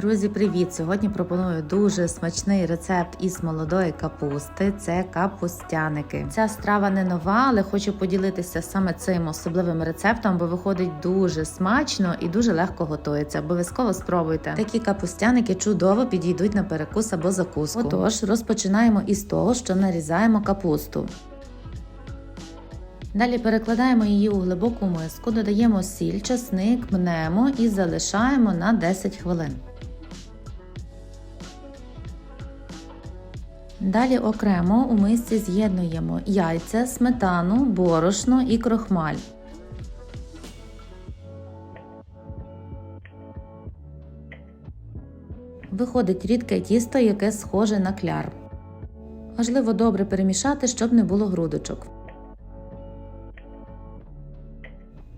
Друзі, привіт! Сьогодні пропоную дуже смачний рецепт із молодої капусти. Це капустяники. Ця страва не нова, але хочу поділитися саме цим особливим рецептом, бо виходить дуже смачно і дуже легко готується. Обов'язково спробуйте. Такі капустяники чудово підійдуть на перекус або закуску. Отож, розпочинаємо із того, що нарізаємо капусту. Далі перекладаємо її у глибоку миску, додаємо сіль, часник, мнемо і залишаємо на 10 хвилин. Далі окремо у мисці з'єднуємо яйця, сметану, борошно і крохмаль. Виходить рідке тісто, яке схоже на кляр. Важливо добре перемішати, щоб не було грудочок.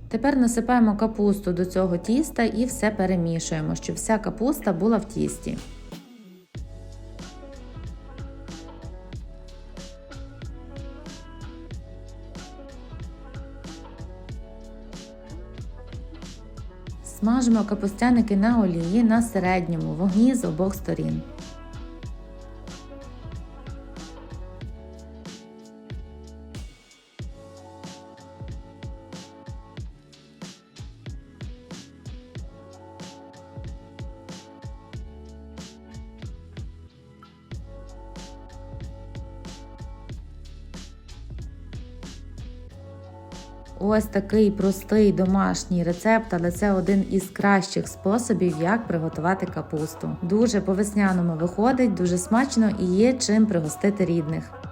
Тепер насипаємо капусту до цього тіста і все перемішуємо, щоб вся капуста була в тісті. Смажимо капустяники на олії на середньому вогні з обох сторін. Ось такий простий домашній рецепт, але це один із кращих способів, як приготувати капусту. Дуже по весняному виходить, дуже смачно і є чим пригостити рідних.